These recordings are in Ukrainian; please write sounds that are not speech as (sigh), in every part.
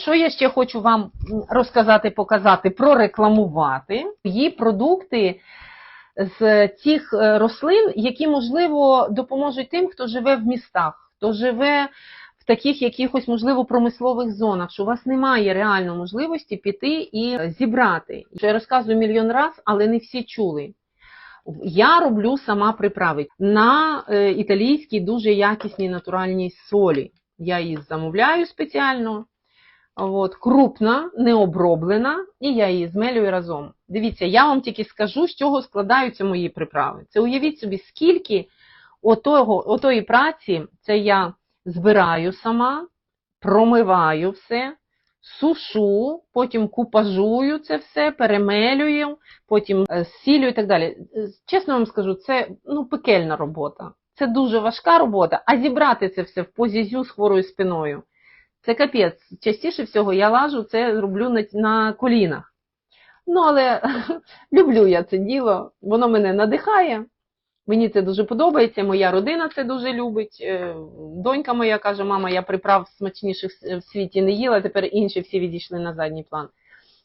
Що я ще хочу вам розказати, показати, прорекламувати її продукти з цих е, рослин, які, можливо, допоможуть тим, хто живе в містах, хто живе в таких якихось, можливо, промислових зонах, що у вас немає реально можливості піти і зібрати. Що я розказую мільйон раз, але не всі чули. Я роблю сама приправи на е, італійській дуже якісній натуральній солі. Я її замовляю спеціально. От, крупна, не оброблена, і я її змелюю разом. Дивіться, я вам тільки скажу, з чого складаються мої приправи. Це уявіть собі, скільки отого, отої праці це я збираю сама, промиваю все, сушу, потім купажую це все, перемелюю, потім е, сілю і так далі. Е, Чесно вам скажу, це ну, пекельна робота. Це дуже важка робота, а зібрати це все в позізю з хворою спиною. Це капець. Частіше всього я лажу, це роблю на, на колінах. Ну, але (laughs) люблю я це діло, воно мене надихає. Мені це дуже подобається, моя родина це дуже любить. Е, Донька моя каже, мама, я приправ смачніших в світі не їла, тепер інші всі відійшли на задній план.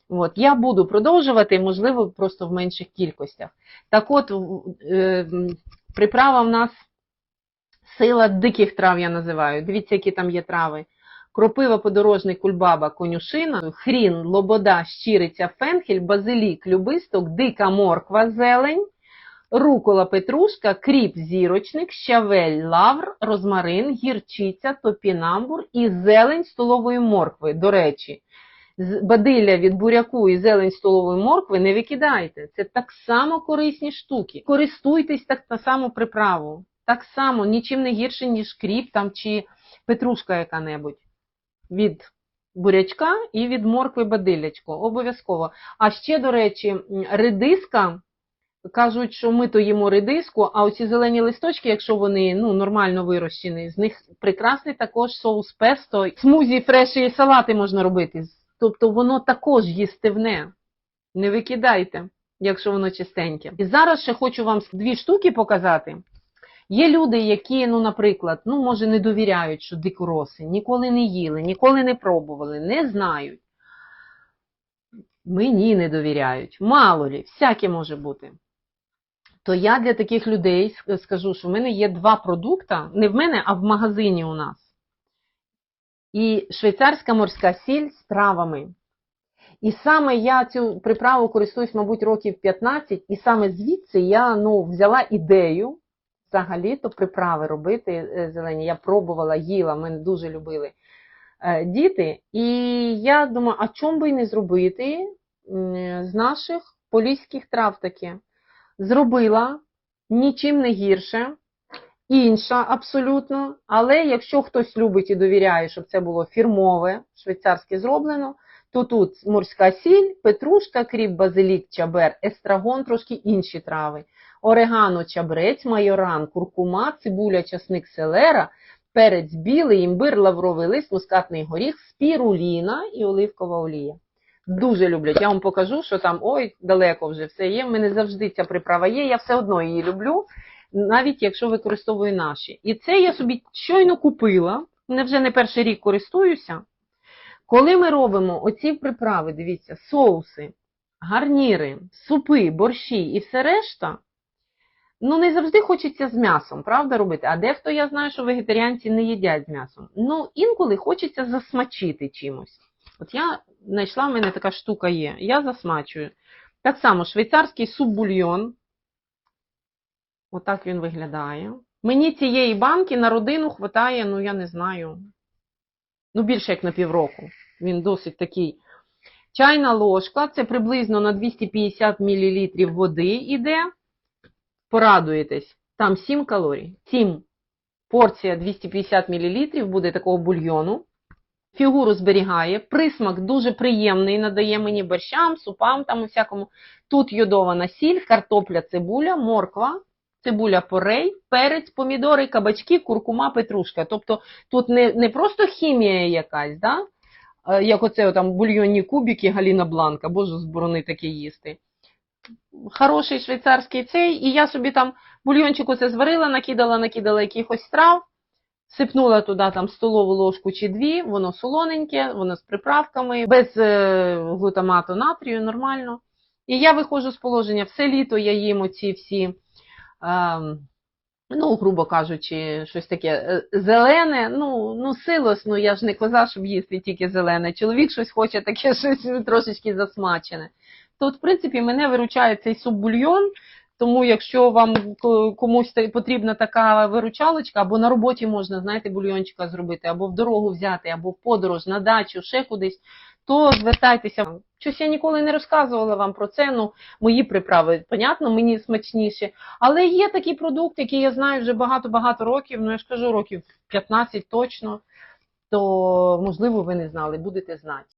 От, я буду продовжувати, можливо, просто в менших кількостях. Так от, е, приправа в нас сила диких трав, я називаю. Дивіться, які там є трави. Кропива, подорожний, кульбаба, конюшина, хрін, лобода, щириця, фенхель, базилік, любисток, дика морква, зелень, рукола, петрушка, кріп, зірочник, щавель, лавр, розмарин, гірчиця, топінамбур і зелень столової моркви. До речі, бадилля від буряку і зелень столової моркви не викидайте. Це так само корисні штуки. Користуйтесь так та само приправу. Так само, нічим не гірше, ніж кріп там чи петрушка яка-небудь. Від бурячка і від моркви бадиллячко. Обов'язково. А ще, до речі, редиска. Кажуть, що ми то їмо редиску, а оці зелені листочки, якщо вони ну, нормально вирощені, з них прекрасний також соус песто, смузі, фреші і салати можна робити. Тобто воно також їстивне. Не викидайте, якщо воно чистеньке. І зараз ще хочу вам дві штуки показати. Є люди, які, ну, наприклад, ну, може, не довіряють, що дикороси, ніколи не їли, ніколи не пробували, не знають. Мені не довіряють. Мало лі, всяке може бути. То я для таких людей скажу, що в мене є два продукти, не в мене, а в магазині у нас. І швейцарська морська сіль з травами. І саме я цю приправу користуюсь, мабуть, років 15, і саме звідси я ну, взяла ідею взагалі-то приправи робити е, зелені. Я пробувала, їла, мене дуже любили е, діти. І я думаю, а чому би і не зробити з наших поліських трав таке? Зробила нічим не гірше, інша абсолютно. Але якщо хтось любить і довіряє, щоб це було фірмове, швейцарське зроблено, то тут морська сіль, петрушка, кріп, базилік, чабер, естрагон, трошки інші трави. Орегано, чабрець, майоран, куркума, цибуля, часник, селера, перець білий, імбир, лавровий лист, мускатний горіх, спіруліна і оливкова олія. Дуже люблять. Я вам покажу, що там ой, далеко вже все є. В мене завжди ця приправа є. Я все одно її люблю, навіть якщо використовую наші. І це я собі щойно купила. Не вже не перший рік користуюся. Коли ми робимо оці приправи, дивіться, соуси, гарніри, супи, борщі і все решта, ну не завжди хочеться з м'ясом, правда, робити? А дехто я знаю, що вегетаріанці не їдять з м'ясом. Ну, інколи хочеться засмачити чимось. От я знайшла, в мене така штука є. Я засмачую. Так само швейцарський суп-бульйон. Отак він виглядає. Мені цієї банки на родину хватає, ну я не знаю, ну більше як на півроку. Він досить такий. Чайна ложка, це приблизно на 250 мл води йде. Порадуєтесь, там 7 калорій. 7 порція 250 мл буде такого бульйону. Фігуру зберігає, присмак дуже приємний, надає мені борщам, супам там і всякому. Тут йодована сіль, картопля, цибуля, морква, цибуля порей, перець, помідори, кабачки, куркума, петрушка. Тобто тут не, не просто хімія якась, да? Е, як оце там бульйонні кубики Галіна Бланка, боже, зборони таке їсти. Хороший швейцарський цей, і я собі там бульйончик оце зварила, накидала, накидала якихось трав, Сипнула туди там столову ложку чи дві, воно солоненьке, воно з приправками, без е, глутамату натрію, нормально. І я виходжу з положення, все літо я їм оці всі, ем, ну, грубо кажучи, щось таке е, зелене, ну, ну, силос, ну я ж не коза, щоб їсти тільки зелене. Чоловік щось хоче таке (laughs) щось трошечки засмачене. То, от, в принципі, мене виручає цей суббульйон, тому якщо вам комусь потрібна така виручалочка, або на роботі можна, знаєте, бульйончика зробити, або в дорогу взяти, або в подорож, на дачу, ще кудись, то звертайтеся. Щось я ніколи не розказувала вам про це, ну, мої приправи, понятно, мені смачніші. Але є такий продукт, який я знаю вже багато-багато років, ну я ж кажу, років 15 точно, то, можливо, ви не знали, будете знати.